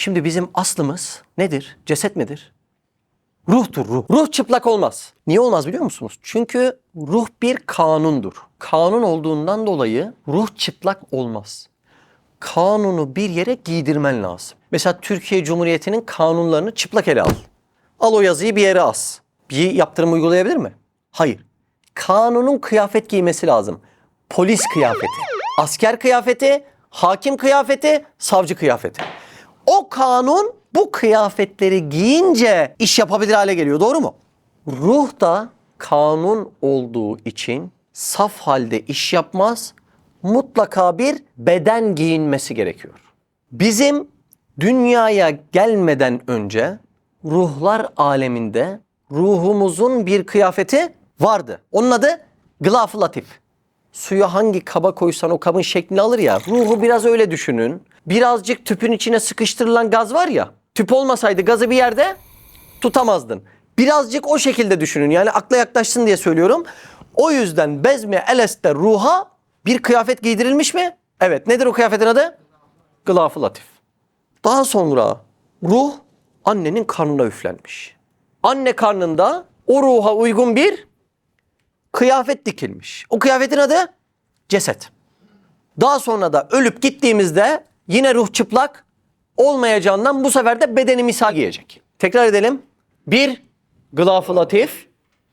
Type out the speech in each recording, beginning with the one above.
Şimdi bizim aslımız nedir? Ceset midir? Ruhtur ruh. Ruh çıplak olmaz. Niye olmaz biliyor musunuz? Çünkü ruh bir kanundur. Kanun olduğundan dolayı ruh çıplak olmaz. Kanunu bir yere giydirmen lazım. Mesela Türkiye Cumhuriyeti'nin kanunlarını çıplak ele al. Al o yazıyı bir yere as. Bir yaptırım uygulayabilir mi? Hayır. Kanunun kıyafet giymesi lazım. Polis kıyafeti, asker kıyafeti, hakim kıyafeti, savcı kıyafeti. Kanun bu kıyafetleri giyince iş yapabilir hale geliyor. Doğru mu? Ruh da kanun olduğu için saf halde iş yapmaz. Mutlaka bir beden giyinmesi gerekiyor. Bizim dünyaya gelmeden önce ruhlar aleminde ruhumuzun bir kıyafeti vardı. Onun adı gılaf-ı latif. Suya hangi kaba koysan o kabın şeklini alır ya. Ruhu biraz öyle düşünün. Birazcık tüpün içine sıkıştırılan gaz var ya. Tüp olmasaydı gazı bir yerde tutamazdın. Birazcık o şekilde düşünün. Yani akla yaklaşsın diye söylüyorum. O yüzden bezme eleste ruha bir kıyafet giydirilmiş mi? Evet. Nedir o kıyafetin adı? Gılaf-ı latif. Daha sonra ruh annenin karnına üflenmiş. Anne karnında o ruha uygun bir kıyafet dikilmiş. O kıyafetin adı ceset. Daha sonra da ölüp gittiğimizde yine ruh çıplak olmayacağından bu sefer de bedeni misal giyecek. Tekrar edelim. Bir, gılaf-ı latif.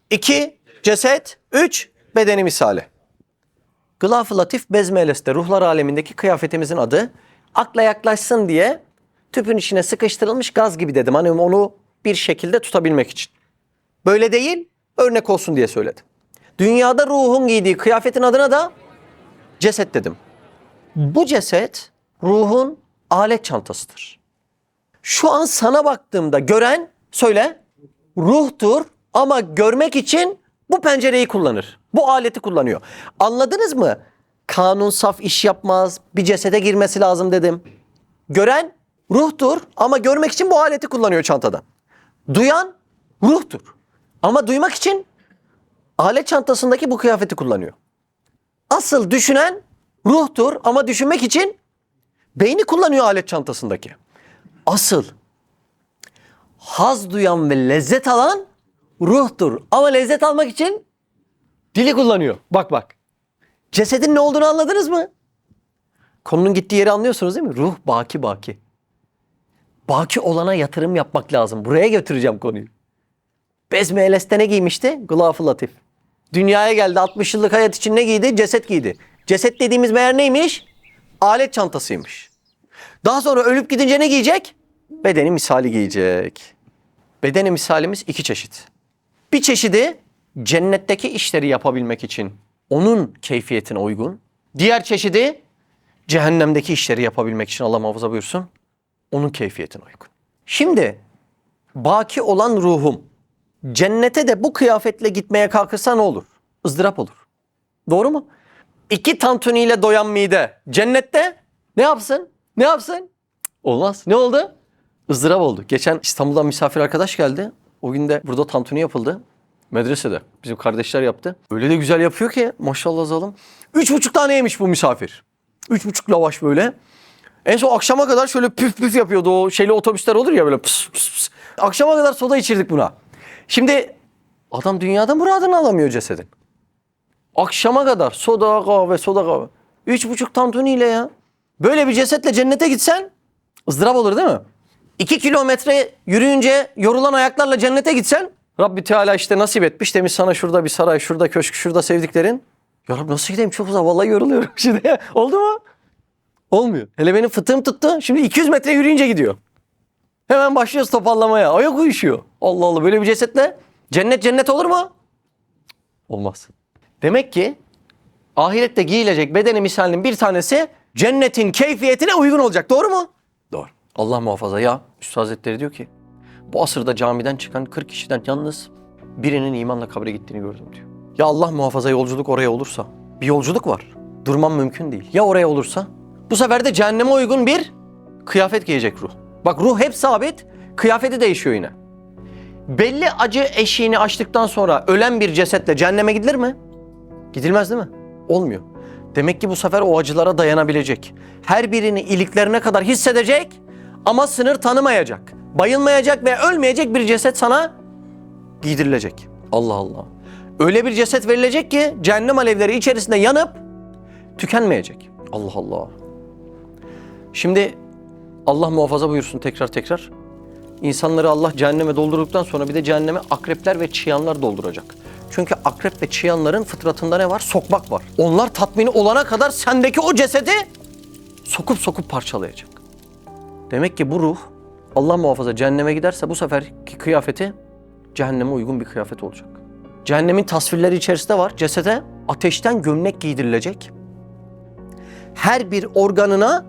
iki ceset. Üç, bedeni misali. Gılaf-ı latif bezmeleste ruhlar alemindeki kıyafetimizin adı. Akla yaklaşsın diye tüpün içine sıkıştırılmış gaz gibi dedim. Hani onu bir şekilde tutabilmek için. Böyle değil, örnek olsun diye söyledim. Dünyada ruhun giydiği kıyafetin adına da ceset dedim. Bu ceset ruhun alet çantasıdır. Şu an sana baktığımda gören söyle ruhtur ama görmek için bu pencereyi kullanır. Bu aleti kullanıyor. Anladınız mı? Kanun saf iş yapmaz. Bir cesede girmesi lazım dedim. Gören ruhtur ama görmek için bu aleti kullanıyor çantadan. Duyan ruhtur. Ama duymak için alet çantasındaki bu kıyafeti kullanıyor. Asıl düşünen ruhtur ama düşünmek için beyni kullanıyor alet çantasındaki. Asıl haz duyan ve lezzet alan ruhtur ama lezzet almak için dili kullanıyor. Bak bak. Cesedin ne olduğunu anladınız mı? Konunun gittiği yeri anlıyorsunuz değil mi? Ruh baki baki. Baki olana yatırım yapmak lazım. Buraya götüreceğim konuyu. Bezmi Eles'te ne giymişti? Gılaf-ı Latif. Dünyaya geldi 60 yıllık hayat için ne giydi? Ceset giydi. Ceset dediğimiz meğer neymiş? Alet çantasıymış. Daha sonra ölüp gidince ne giyecek? Bedeni misali giyecek. Bedeni misalimiz iki çeşit. Bir çeşidi cennetteki işleri yapabilmek için onun keyfiyetine uygun. Diğer çeşidi cehennemdeki işleri yapabilmek için Allah muhafaza buyursun onun keyfiyetine uygun. Şimdi baki olan ruhum cennete de bu kıyafetle gitmeye kalkırsa ne olur? ızdırap olur. Doğru mu? İki tantuniyle doyan mide cennette ne yapsın? Ne yapsın? Olmaz. Ne oldu? ızdırap oldu. Geçen İstanbul'dan misafir arkadaş geldi. O gün de burada tantuni yapıldı. Medresede. Bizim kardeşler yaptı. Öyle de güzel yapıyor ki maşallah zalım. Üç buçuk tane yemiş bu misafir. Üç buçuk lavaş böyle. En son akşama kadar şöyle püf püf yapıyordu. O şeyli otobüsler olur ya böyle pıs pıs pıs. Akşama kadar soda içirdik buna. Şimdi adam dünyada muradını alamıyor cesedin. Akşama kadar soda kahve soda kahve. Üç buçuk tantuniyle ya. Böyle bir cesetle cennete gitsen ızdırap olur değil mi? İki kilometre yürüyünce yorulan ayaklarla cennete gitsen Rabbi Teala işte nasip etmiş demiş sana şurada bir saray, şurada köşk, şurada sevdiklerin. Ya Rabbi nasıl gideyim çok uzak vallahi yoruluyorum şimdi. Oldu mu? Olmuyor. Hele benim fıtığım tuttu. Şimdi 200 metre yürüyünce gidiyor. Hemen başlıyoruz topallamaya. Ayak uyuşuyor. Allah Allah böyle bir cesetle cennet cennet olur mu? Olmaz. Demek ki ahirette giyilecek bedeni misalinin bir tanesi cennetin keyfiyetine uygun olacak. Doğru mu? Doğru. Allah muhafaza ya. Üstad Hazretleri diyor ki bu asırda camiden çıkan 40 kişiden yalnız birinin imanla kabre gittiğini gördüm diyor. Ya Allah muhafaza yolculuk oraya olursa bir yolculuk var. Durmam mümkün değil. Ya oraya olursa? Bu sefer de cehenneme uygun bir kıyafet giyecek ruh. Bak ruh hep sabit, kıyafeti değişiyor yine. Belli acı eşiğini açtıktan sonra ölen bir cesetle cehenneme gidilir mi? Gidilmez değil mi? Olmuyor. Demek ki bu sefer o acılara dayanabilecek. Her birini iliklerine kadar hissedecek Ama sınır tanımayacak, bayılmayacak ve ölmeyecek bir ceset sana giydirilecek. Allah Allah. Öyle bir ceset verilecek ki cehennem alevleri içerisinde yanıp tükenmeyecek. Allah Allah. Şimdi Allah muhafaza buyursun tekrar tekrar. İnsanları Allah cehenneme doldurduktan sonra bir de cehenneme akrepler ve çıyanlar dolduracak. Çünkü akrep ve çıyanların fıtratında ne var? Sokmak var. Onlar tatmini olana kadar sendeki o cesedi sokup sokup parçalayacak. Demek ki bu ruh Allah muhafaza cehenneme giderse bu seferki kıyafeti cehenneme uygun bir kıyafet olacak. Cehennemin tasvirleri içerisinde var. Cesede ateşten gömlek giydirilecek. Her bir organına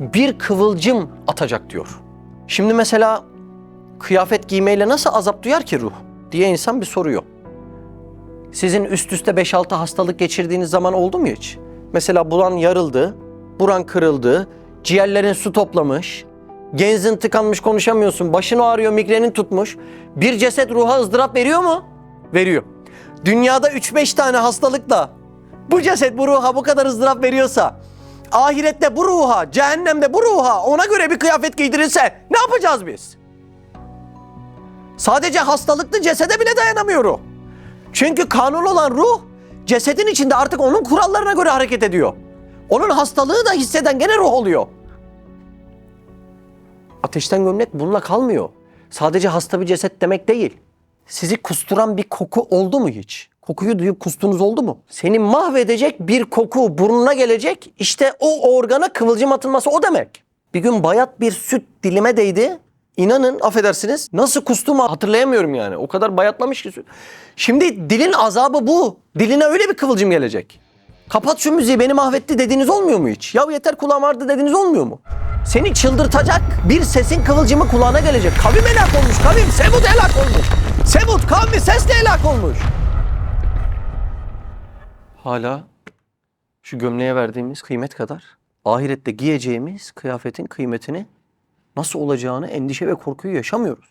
bir kıvılcım atacak diyor. Şimdi mesela kıyafet giymeyle nasıl azap duyar ki ruh diye insan bir soruyor. Sizin üst üste 5-6 hastalık geçirdiğiniz zaman oldu mu hiç? Mesela buran yarıldı, buran kırıldı, ciğerlerin su toplamış, genzin tıkanmış konuşamıyorsun, başın ağrıyor, migrenin tutmuş. Bir ceset ruha ızdırap veriyor mu? Veriyor. Dünyada 3-5 tane hastalıkla bu ceset bu ruha bu kadar ızdırap veriyorsa ahirette bu ruha, cehennemde bu ruha ona göre bir kıyafet giydirilse ne yapacağız biz? Sadece hastalıklı cesede bile dayanamıyor. Çünkü kanun olan ruh cesedin içinde artık onun kurallarına göre hareket ediyor. Onun hastalığı da hisseden gene ruh oluyor. Ateşten gömlek bununla kalmıyor. Sadece hasta bir ceset demek değil. Sizi kusturan bir koku oldu mu hiç? Kokuyu duyup kustunuz oldu mu? Seni mahvedecek bir koku burnuna gelecek. İşte o organa kıvılcım atılması o demek. Bir gün bayat bir süt dilime değdi. İnanın affedersiniz nasıl kustuğumu hatırlayamıyorum yani. O kadar bayatlamış ki. Şimdi dilin azabı bu. Diline öyle bir kıvılcım gelecek. Kapat şu müziği beni mahvetti dediğiniz olmuyor mu hiç? Ya yeter kulağım ağrıdı dediğiniz olmuyor mu? Seni çıldırtacak bir sesin kıvılcımı kulağına gelecek. Kavim helak olmuş kavim. Semud helak olmuş. Semud kavmi sesle helak olmuş. Hala şu gömleğe verdiğimiz kıymet kadar ahirette giyeceğimiz kıyafetin kıymetini nasıl olacağını endişe ve korkuyu yaşamıyoruz.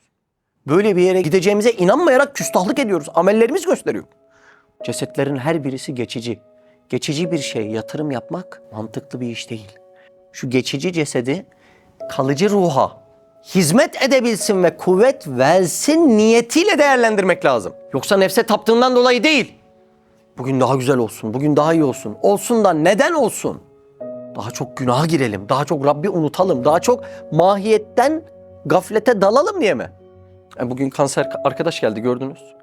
Böyle bir yere gideceğimize inanmayarak küstahlık ediyoruz. Amellerimiz gösteriyor. Cesetlerin her birisi geçici. Geçici bir şey yatırım yapmak mantıklı bir iş değil. Şu geçici cesedi kalıcı ruha hizmet edebilsin ve kuvvet versin niyetiyle değerlendirmek lazım. Yoksa nefse taptığından dolayı değil. Bugün daha güzel olsun, bugün daha iyi olsun. Olsun da neden olsun? Daha çok günaha girelim, daha çok Rabbi unutalım, daha çok mahiyetten gaflete dalalım diye mi? E, bugün kanser arkadaş geldi gördünüz.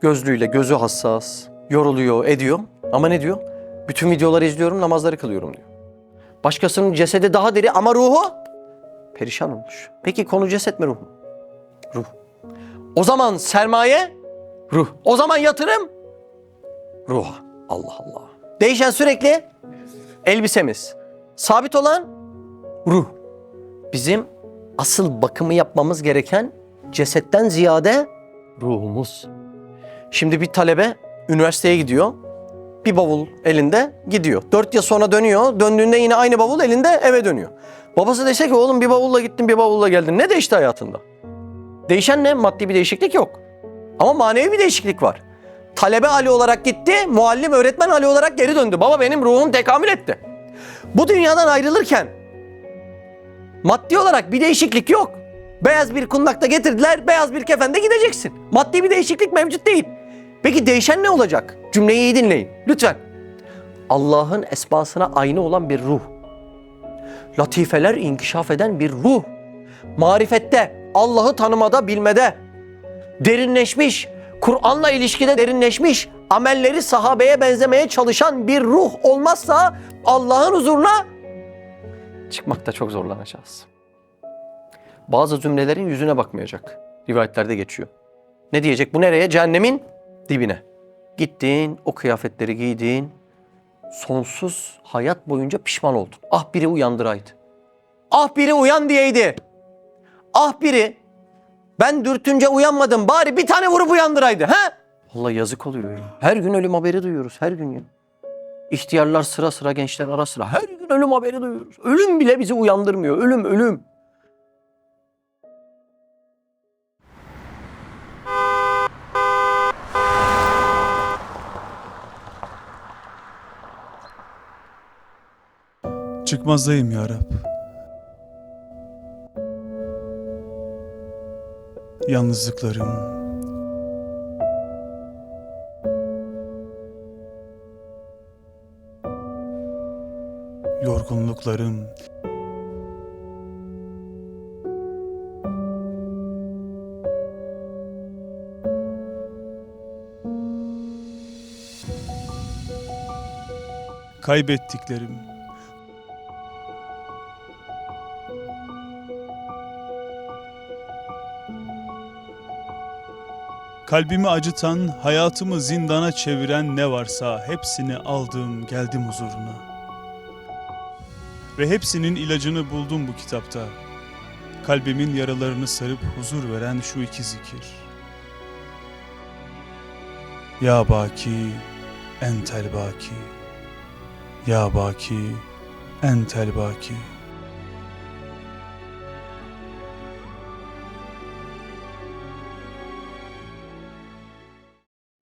Gözlüğüyle gözü hassas, yoruluyor, ediyor. Ama ne diyor? Bütün videoları izliyorum, namazları kılıyorum diyor. Başkasının cesedi daha diri ama ruhu perişan olmuş. Peki konu ceset mi ruh mu? Ruh. O zaman sermaye ruh. O zaman yatırım ruh. Allah Allah. Değişen sürekli elbisemiz. Sabit olan ruh. Bizim asıl bakımı yapmamız gereken cesetten ziyade ruhumuz. Şimdi bir talebe üniversiteye gidiyor. Bir bavul elinde gidiyor. Dört yıl sonra dönüyor. Döndüğünde yine aynı bavul elinde eve dönüyor. Babası dese ki oğlum bir bavulla gittin bir bavulla geldin. Ne değişti hayatında? Değişen ne? Maddi bir değişiklik yok. Ama manevi bir değişiklik var. Talebe Ali olarak gitti, muallim öğretmen Ali olarak geri döndü. Baba benim ruhum tekamül etti. Bu dünyadan ayrılırken maddi olarak bir değişiklik yok. Beyaz bir kundakta getirdiler, beyaz bir kefende gideceksin. Maddi bir değişiklik mevcut değil. Peki değişen ne olacak? Cümleyi iyi dinleyin lütfen. Allah'ın esmasına aynı olan bir ruh. Latifeler inkişaf eden bir ruh. Marifette, Allah'ı tanımada, bilmede derinleşmiş, Kur'an'la ilişkide derinleşmiş, amelleri sahabeye benzemeye çalışan bir ruh olmazsa Allah'ın huzuruna çıkmakta çok zorlanacağız. Bazı cümlelerin yüzüne bakmayacak. Rivayetlerde geçiyor. Ne diyecek? Bu nereye? Cehennemin dibine. Gittin, o kıyafetleri giydin. Sonsuz hayat boyunca pişman oldun. Ah biri uyandıraydı. Ah biri uyan diyeydi. Ah biri ben dürtünce uyanmadım bari bir tane vurup uyandıraydı. Ha? Vallahi yazık oluyor ya. Her gün ölüm haberi duyuyoruz her gün ya. İhtiyarlar sıra sıra gençler ara sıra her gün ölüm haberi duyuyoruz. Ölüm bile bizi uyandırmıyor. Ölüm ölüm. Çıkmazdayım ya Rab. Yalnızlıklarım, yorgunluklarım, kaybettiklerim, Kalbimi acıtan, hayatımı zindana çeviren ne varsa hepsini aldım, geldim huzuruna. Ve hepsinin ilacını buldum bu kitapta. Kalbimin yaralarını sarıp huzur veren şu iki zikir. Ya Baki, entel baki. Ya Baki, entel baki.